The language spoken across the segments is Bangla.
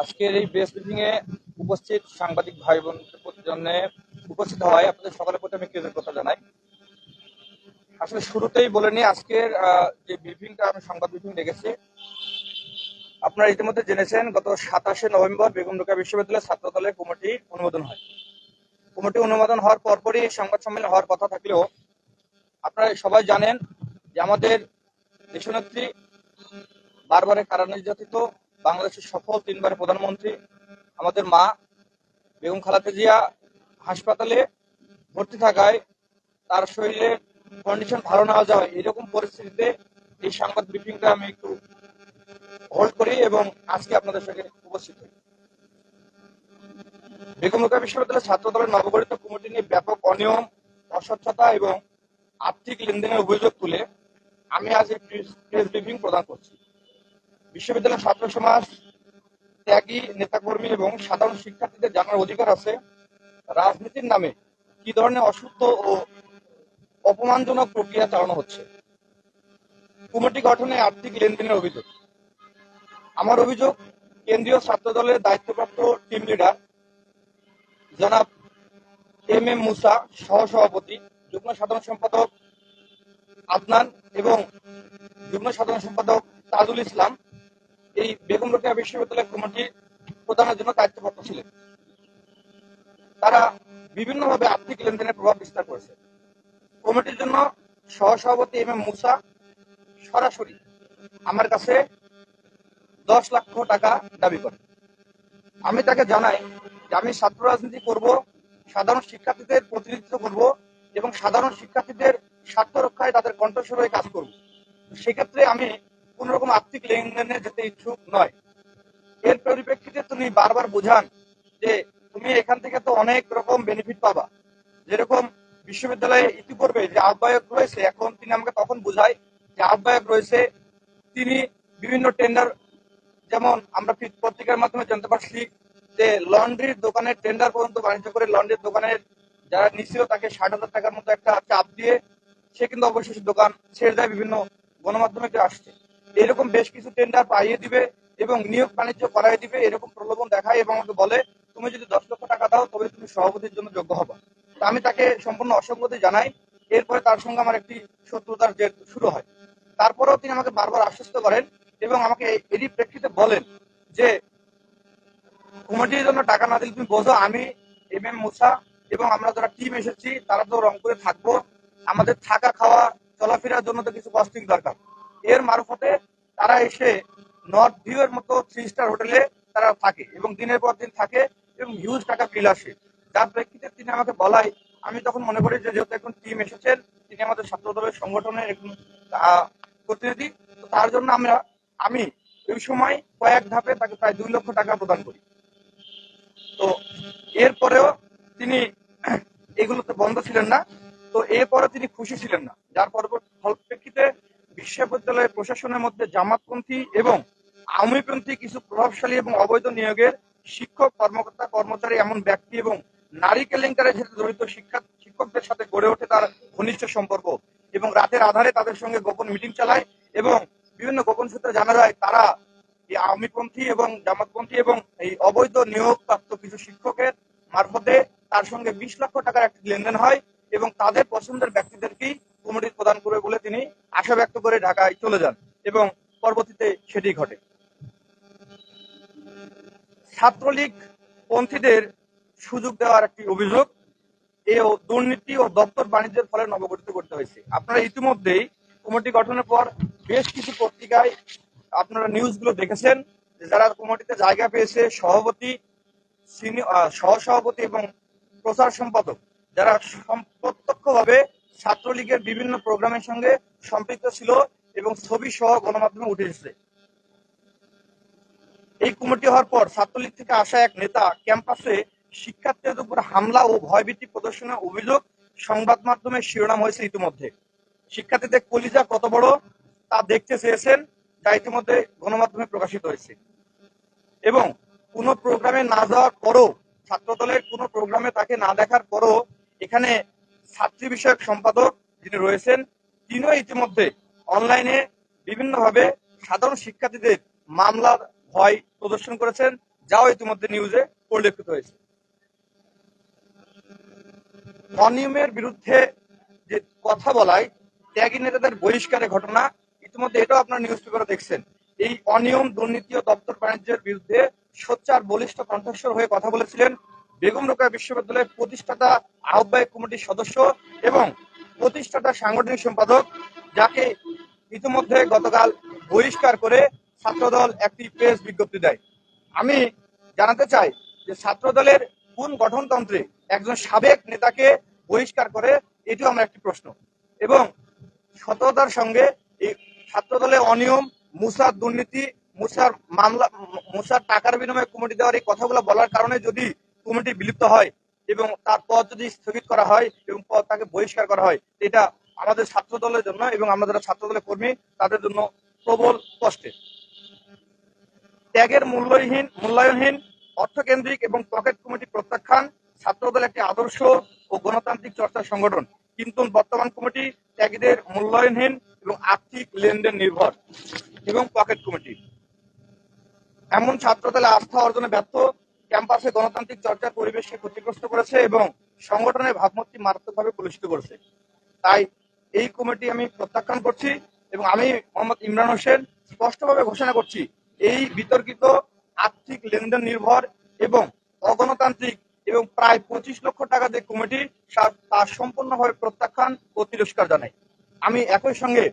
আজকের এই প্রেস ব্রিফিং এ উপস্থিত সাংবাদিক ভাই বোনদের জন্য উপস্থিত হওয়ায় আপনাদের সকলের প্রতি আমি কৃতজ্ঞতা জানাই। আসলে শুরুতেই বলে নিই, আজকের যে ব্রিফিংটা আমি সংবাদ ব্রিফিং রেখেছি আপনারা ইতিমধ্যে জেনেছেন, গত সাতাশে নভেম্বর বেগম রোকেয়া বিশ্ববিদ্যালয় ছাত্র দলের কমিটি অনুমোদন হয়। কমিটি অনুমোদন হওয়ার পরপরই সংবাদ সম্মেলন হওয়ার কথা থাকলেও আপনারা সবাই জানেন যে আমাদের দেশনেত্রী বারবারে কারা নির্যাতিত বাংলাদেশের সফল তিনবার প্রধানমন্ত্রী, আমাদের মা, বেগম খালাদা জিয়া হাসপাতালে ভর্তি থাকায় তার শরীরে কন্ডিশন ভালো না যাওয়ায় এরকম পরিস্থিতিতে এই সংবাদ ব্রিফিংটা আমি একটু হোল্ড করি এবং আজকে আপনাদের সঙ্গে উপস্থিত হই। বেগম রোকেয়া বিশ্ববিদ্যালয় ছাত্র দলের নবগঠিত কমিটি নিয়ে ব্যাপক অনিয়ম, অস্বচ্ছতা এবং আর্থিক লেনদেনের অভিযোগ তুলে আমি আজ এই প্রেস ব্রিফিং প্রদান করছি। বিশ্ববিদ্যালয় ছাত্র সমাজ, ত্যাগী, নেতাকর্মী এবং সাধারণ শিক্ষার্থীদের জানার অধিকার আছে। রাজনীতির নামে কি ধরনের অসুস্থ ও অপমানজনক প্রক্রিয়া চালানো হচ্ছে? কমিটি গঠনে আর্থিক লেনদেনের অভিযোগ। আমার অভিযোগ, কেন্দ্রীয় ছাত্র দলের দায়িত্বপ্রাপ্ত টিম লিডার জনাব এম এম মুসা, সহসভাপতি, যুগ্ম সাধারণ সম্পাদক আদনান এবং যুগ্ম সাধারণ সম্পাদক তাজুল ইসলাম এই বেগম রোকেয়া বিশ্ববিদ্যালয় কমিটি প্রদানের জন্য দায়িত্বপ্রাপ্ত ছিলেন। তারা বিভিন্নভাবে আর্থিক লেনদেনের প্রভাব বিস্তার করেছে। কমিটির জন্য সহসভাপতি এম এম মুসা সরাসরি আমার কাছে দশ লক্ষ টাকা দাবি করে আমি তাকে জানাই যে আমি ছাত্র রাজনীতি করব, সাধারণ শিক্ষার্থীদের প্রতিনিধিত্ব করব এবং সাধারণ শিক্ষার্থীদের স্বার্থ রক্ষায় তাদের কণ্ঠস্বর কাজ করব। সেক্ষেত্রে আমি কোন রকম আর্থিক লেনদেনে যেতে ইচ্ছুক নয়। এর পরিপ্রেক্ষিতে তুমি বারবার বোঝান যে তুমি এখান থেকে তো অনেক রকম বেনিফিট পাবা। যেরকম বিশ্ববিদ্যালয়ে ইতিপূর্বে যে আহ্বায়ক রয়েছে, এখন তিনি আমাকে তখন বোঝায় যে আহ্বায়ক রয়েছে, তিনি বিভিন্ন টেন্ডার যেমন আমরা পত্রিকার মাধ্যমে জানতে পারছি যে লন্ড্রির দোকানের টেন্ডার পর্যন্ত বাণিজ্য করে লন্ড্রির দোকানের যারা নিশ্চিত তাকে ষাট হাজার টাকার মতো একটা চাপ দিয়ে সে কিন্তু অবশেষে দোকান ছেড়ে দেয়, বিভিন্ন গণমাধ্যমে আসছে। এরকম বেশ কিছু টেন্ডার পাইয়ে দিবে এবং নিয়োগ বাণিজ্য করাই দিবে, এরকম প্রলোভন দেখায় এবং আমাকে বলে, তুমি যদি দশ লক্ষ টাকা দাও, তবে তুমি সভাপতির জন্য যোগ্য হবা। আমি তাকে সম্পূর্ণ অসঙ্গতি জানাই। এরপরে তার সঙ্গে আমার একটি শত্রুতার জের শুরু হয়। তারপরেও তিনি আমাকে বারবার আশ্বস্ত করেন এবং আমাকে এরই প্রেক্ষিতে বলেন যে, কমিটির জন্য টাকা না দিলে তুমি বোঝো, আমি এম এম মুসা এবং আমরা যারা টিম এসেছি, তারা তো রংপুরে থাকব। আমাদের থাকা খাওয়া চলাফেরার জন্য তো কিছু কস্টিং দরকার। এর মারফতে তারা এসে নর্থ ভিউ এর মতো থ্রি স্টার হোটেলে তারা থাকে এবং দিনের পর দিন থাকে এবং হিউজ টাকা বিল আসে। যার প্রেক্ষিতে তিনি আমাকে বলাই, আমি তখন মনে করি যে যেহেতু এখন টিম এসেছেন, তিনি আমাদের ছাত্র দলের সংগঠনের একজন প্রতিনিধি তার জন্য আমরা, আমি ওই সময় কয়েক ধাপে তাকে প্রায় দুই লক্ষ টাকা প্রদান করি। তো এরপরেও তিনি এগুলোতে বন্ধ ছিলেন না, তো এরপরে তিনি খুশি ছিলেন না। যার পরবর্তী ফলপ্রেক্ষিতে বিশ্ববিদ্যালয় প্রশাসনের মধ্যে জামাতপন্থী এবং আওয়ামীপন্থী কিছু প্রভাবশালী এবং অবৈধ নিয়োগের শিক্ষক, কর্মকর্তা, কর্মচারী, এমন ব্যক্তি এবং নারী কেলেঙ্কারের সাথে জড়িত শিক্ষা শিক্ষকদের সাথে গড়ে ওঠে তার ঘনিষ্ঠ সম্পর্ক এবং রাতের আধারে তাদের সঙ্গে গোপন মিটিং চালায় এবং বিভিন্ন গোপন সূত্রে জানা যায় তারা এই আওয়ামীপন্থী এবং জামাতপন্থী এবং এই অবৈধ নিয়োগ প্রাপ্ত কিছু শিক্ষকের মারফতে তার সঙ্গে বিশ লক্ষ টাকার একটি লেনদেন হয় এবং তাদের পছন্দের ব্যক্তিদেরকেই কমিটি প্রদান করবে বলে তিনি আশা ব্যক্ত করে ঢাকায় চলে যান এবং পরবর্তীতে সেটি ঘটে। ছাত্রলীগ পন্থীদের সুযোগ দেওয়ার একটি অভিযোগ এ ও দুর্নীতি ও দপ্তর বাণিজ্যের ফলে নবগঠিত করতে হয়েছে। আপনারা ইতিমধ্যেই কমিটি গঠনের পর বেশ কিছু পত্রিকায় আপনারা নিউজগুলো দেখেছেন যারা কমিটিতে জায়গা পেয়েছে সভাপতি আহ, সহসভাপতি এবং প্রচার সম্পাদক যারা প্রত্যক্ষভাবে ছাত্রলীগের বিভিন্ন প্রোগ্রামের সঙ্গে সম্পৃক্ত ছিল এবং ছবি সহ গণমাধ্যমে উঠে এসেছে। এই কমিটি হওয়ার পর ছাত্রলীগ থেকে আসা এক নেতা ক্যাম্পাসে শিক্ষার্থীদের উপর হামলা ও ভয়ভীতি প্রদর্শনের অভিযোগ সংবাদ মাধ্যমে শিরোনাম হয়েছে ইতিমধ্যে। শিক্ষার্থীদের কলিজা কত বড় তা দেখতে চেয়েছেন যা ইতিমধ্যে গণমাধ্যমে প্রকাশিত হয়েছে। এবং কোনো প্রোগ্রামে না যাওয়ার পরও ছাত্র দলের কোনো প্রোগ্রামে তাকে না দেখার পরও এখানে ছাত্রী বিষয়ক সম্পাদক যিনি রয়েছেন, তিনিও ইতিমধ্যে অনলাইনে বিভিন্নভাবে সাধারণ শিক্ষার্থীদের মামলা ভয় প্রদর্শন করেছেন, যাও ইতিমধ্যে নিউজে পরিলক্ষিত হয়েছে। অনিয়মের বিরুদ্ধে যে কথা বলায়, ত্যাগী নেতাদের বহিষ্কারের ঘটনা, ইতিমধ্যে এটাও আপনার নিউজ পেপারে দেখছেন। এই অনিয়ম দুর্নীতি ও দপ্তর বাণিজ্যের বিরুদ্ধে সোচ্চার, বলিষ্ঠ কণ্ঠস্বর হয়ে কথা বলেছিলেন বেগম রোকেয়া বিশ্ববিদ্যালয়ের প্রতিষ্ঠাতা আহ্বায়ক কমিটির সদস্য এবং প্রতিষ্ঠাতা সাংগঠনিক সম্পাদক, যাকে ইতিমধ্যে গতকাল বহিষ্কার করে ছাত্রদল একটি প্রেস বিজ্ঞপ্তি দেয়। আমি জানাতে চাই যে ছাত্রদলের কোন গঠনতন্ত্রে একজন সাবেক নেতাকে বহিষ্কার করে, এটিও আমার একটি প্রশ্ন। এবং সততার সঙ্গে এই ছাত্রদলের অনিয়ম, মুসার দুর্নীতি, মুসার মামলা, মুসার টাকার বিনিময়ে কমিটি দেওয়ার এই কথাগুলো বলার কারণে যদি কমিটি বিলুপ্ত হয় এবং তার পদ যদি স্থগিত করা হয় এবং পদ তাকে বহিষ্কার করা হয়, এটা আমাদের ছাত্র দলের জন্য এবং আমরা যারা ছাত্র দলের কর্মী, তাদের জন্য প্রবল কষ্টে। ত্যাগের মূল্যহীন, মূল্যায়নহীন, অর্থকেন্দ্রিক এবং পকেট কমিটি প্রত্যাখ্যান ছাত্রদল একটি আদর্শ ও গণতান্ত্রিক চর্চার সংগঠন। কিন্তু বর্তমান কমিটি ত্যাগীদের মূল্যায়নহীন এবং আর্থিক লেনদেন নির্ভর এবং পকেট কমিটি। এমন ছাত্রদলে আস্থা অর্জনে ব্যর্থ ক্যাম্পাসে গণতান্ত্রিক চর্চার পরিবেশকে ক্ষতিগ্রস্ত করেছে এবং সংগঠনের ভাবমূর্তি মারাত্মকভাবে কলুষিত করেছে। তাই এই কমিটি আমি প্রত্যাখ্যান করছি এবং আমি মোহাম্মদ ইমরান হোসেন স্পষ্টভাবে ঘোষণা করছি, এই বিতর্কিত আর্থিক লেনদেন নির্ভর এবং অগণতান্ত্রিক এবং প্রায় পঁচিশ লক্ষ টাকা যে কমিটি তা সম্পূর্ণভাবে প্রত্যাখ্যান ও তিরস্কার জানাই আমি একই সঙ্গে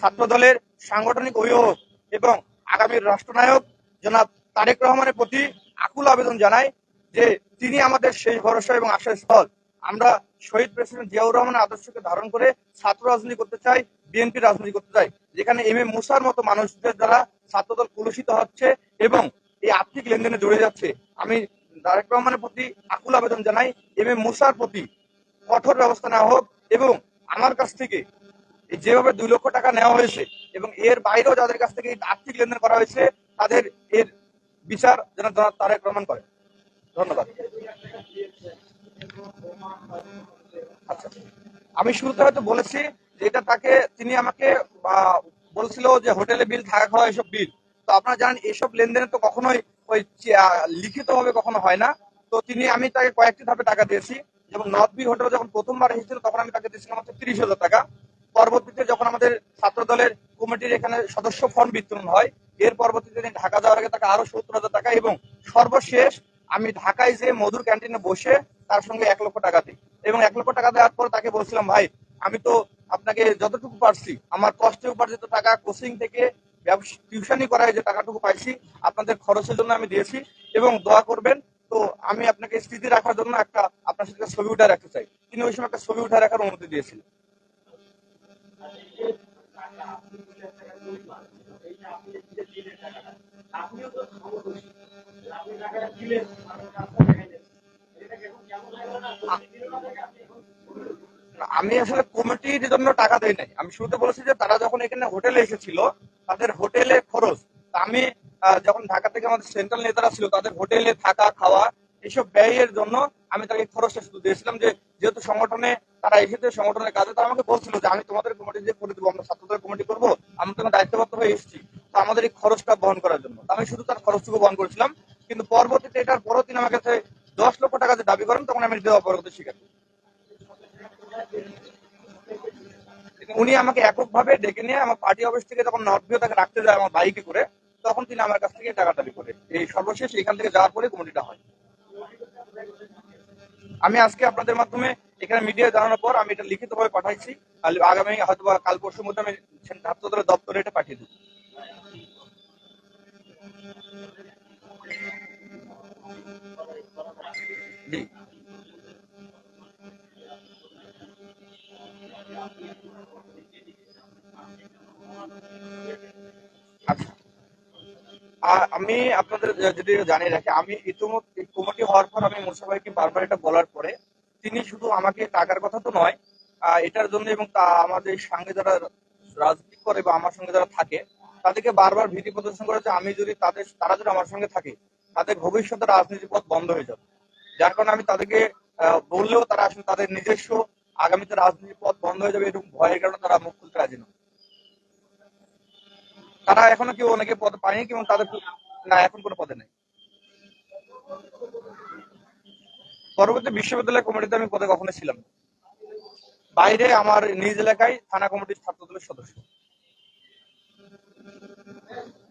ছাত্র দলের সাংগঠনিক অভিভাবক এবং আগামীর রাষ্ট্রনায়ক জনাব তারেক রহমানের প্রতি আকুল আবেদন জানাই যে তিনি আমাদের শেষ ভরসা এবং আশার স্থল। আমরা শহীদ প্রেসিডেন্ট জিয়াউর রহমানের আদর্শকে ধারণ করে ছাত্র রাজনীতি করতে চাই, বিএনপি রাজনীতি করতে চাই, যেখানে এম এ মুসার মতো মানুষদের দ্বারা ছাত্রদল কলুষিত হচ্ছে এবং এই আর্থিক লেনদেনে জড়ে যাচ্ছে। আমি তারেক রহমানের প্রতি আকুল আবেদন জানাই, এম এ মুসার প্রতি কঠোর ব্যবস্থা নেওয়া হোক এবং আমার কাছ থেকে যেভাবে দুই লক্ষ টাকা নেওয়া হয়েছে এবং এর বাইরেও যাদের কাছ থেকে আর্থিক লেনদেন করা হয়েছে, তাদের এর বিচার যেন তারেক রহমান করে। ধন্যবাদ। আচ্ছা আমি শুরুতে হয়তো বলেছি যে এটা তাকে, তিনি আমাকে বলছিল যে হোটেলে বিল, থাকা খাওয়া, এসব বিল। তো আপনারা জানেন, এসব লেনদেনে তো কখনোই ওই লিখিত ভাবে কখনো হয় না। তো তিনি, আমি তাকে কয়েকটি ধাপে টাকা দিয়েছি। যেমন নর্থ বি হোটেলে যখন প্রথমবার এসেছিল, তখন আমি তাকে দিয়েছিলাম মাত্র তিরিশ হাজার টাকা। পরবর্তীতে যখন আমাদের ছাত্র দলের কমিটির এখানে সদস্য ফর্ম বিতরণ হয় এর পরবর্তীতে তিনি ঢাকা যাওয়ার আগে তাকে আরও সত্তর হাজার টাকা এবং সর্বশেষ আমি ঢাকায় যে মধুর ক্যান্টিনে বসে তার সঙ্গে এক লক্ষ টাকা দিই। এবং এক লক্ষ টাকা দেওয়ার পর তাকে বলছিলাম, ভাই, আমি তো আপনাকে যতটুকু পারছি, আমার কষ্টে উপার্জিত টাকা কোচিং থেকে টিউশনই করায় যে টাকাটুকু পাইছি, আপনাদের খরচের জন্য আমি দিয়েছি এবং দোয়া করবেন। তো আমি আপনাকে স্মৃতি রাখার জন্য একটা আপনার সাথে ছবি উঠে রাখতে চাই। তিনি ওই সময় একটা ছবি উঠে রাখার অনুমতি দিয়েছিলেন। আমি আসলে কমিটির জন্য টাকা দেই নাই। আমি শুরুতে বলেছি যে তারা যখন এখানে হোটেলে এসেছিল, তাদের হোটেলে খরচ। আমি যখন ঢাকা থেকে আমাদের সেন্ট্রাল নেতারা ছিল, তাদের হোটেলে থাকা, খাওয়া এইসব ব্যয়ের জন্য আমি তাকে খরচটা শুধু দিয়েছিলাম যে, যেহেতু সংগঠনে তারা এসেছে, সংগঠনের কাজে, তারা আমাকে বলছিল যে, আমি তোমাদের কমিটি যে করে দেবো, আমরা ছাত্রদের কমিটি করব আমি তোমার দায়িত্বপ্রাপ্ত হয়ে এসেছি। আমাদের এই খরচটা বহন করার জন্য। আমি শুধু তার খরচটুকু বহন করেছিলাম, কিন্তু পরবর্তীতে এটার পরও তিনি আমার কাছে দশ লক্ষ টাকা যে দাবি করেন, তখন আমি দেওয়া অপরাধ স্বীকার করি। উনি আমাকে এককভাবে ডেকে নিয়ে আমার পার্টি অফিস থেকে যখন নর্থ ভিউ তাকে রাখতে যায় আমার বাইকে করে, তখন তিনি আমার কাছ থেকে টাকা দাবি করে। এই সর্বশেষ এখান থেকে যাওয়ার পরে কমিটিটা হয়। আমি আজকে আপনাদের মাধ্যমে এখানে মিডিয়া জানানোর পর আমি এটা লিখিত ভাবে পাঠাইছি। আগামী হয়তো কাল পরশুর মধ্যে আমি ছাত্র দলের দপ্তরে এটা পাঠিয়ে আর আমি আপনাদের যদি জানিয়ে রাখি, আমি ইতিমধ্যে কমিটি হওয়ার পর আমি মুর্শা ভাইকে বারবার এটা বলার পরে, তিনি শুধু আমাকে টাকার কথা তো নয় এটার জন্য এবং তা আমাদের সঙ্গে যারা রাজনীতি করে বা আমার সঙ্গে যারা থাকে তাদেরকে বারবার ভীতি প্রদর্শন করেছে, আমি যদি তাদের, তারা যদি আমার সঙ্গে থাকে, তাদের ভবিষ্যতে রাজনীতি পথ বন্ধ হয়ে যাবে। যার কারণে আমি তাদেরকে বললেও তারা আসলে তাদের নিজস্ব আগামীতে রাজনীতি পথ বন্ধ হয়ে যাবে এরকম ভয়ের কারণে তারা মুখ খুলতে রাজি না তারা এখনও কেউ অনেকে পদ পায়নি এবং তাদের না, এখন কোনো পদে নেই। পরবর্তী বিশ্ববিদ্যালয় কমিটিতে আমি পদে কখনো ছিলাম বাইরে আমার নিজ এলাকায় থানা কমিটির ছাত্র দলের সদস্য। Thank you.